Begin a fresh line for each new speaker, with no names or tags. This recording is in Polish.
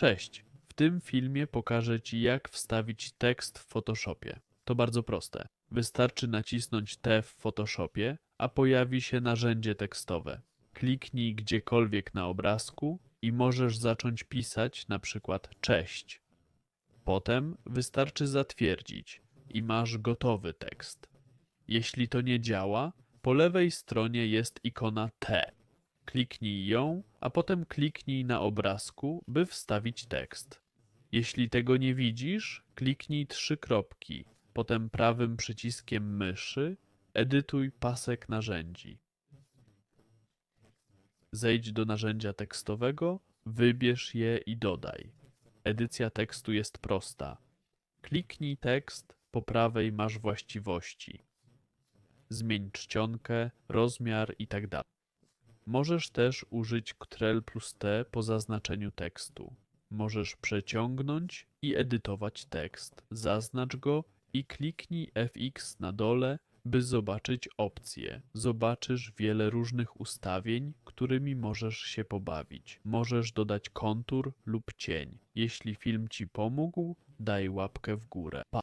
Cześć! W tym filmie pokażę Ci jak wstawić tekst w Photoshopie. To bardzo proste. Wystarczy nacisnąć T w Photoshopie, a pojawi się narzędzie tekstowe. Kliknij gdziekolwiek na obrazku i możesz zacząć pisać na przykład cześć. Potem wystarczy zatwierdzić i masz gotowy tekst. Jeśli to nie działa, po lewej stronie jest ikona T. Kliknij ją, a potem kliknij na obrazku, by wstawić tekst. Jeśli tego nie widzisz, kliknij trzy kropki, potem prawym przyciskiem myszy edytuj pasek narzędzi. Zejdź do narzędzia tekstowego, wybierz je i dodaj. Edycja tekstu jest prosta. Kliknij tekst, po prawej masz właściwości. Zmień czcionkę, rozmiar itd. Możesz też użyć Ctrl plus T po zaznaczeniu tekstu. Możesz przeciągnąć i edytować tekst. Zaznacz go i kliknij FX na dole, by zobaczyć opcje. Zobaczysz wiele różnych ustawień, którymi możesz się pobawić. Możesz dodać kontur lub cień. Jeśli film Ci pomógł, daj łapkę w górę. Pa.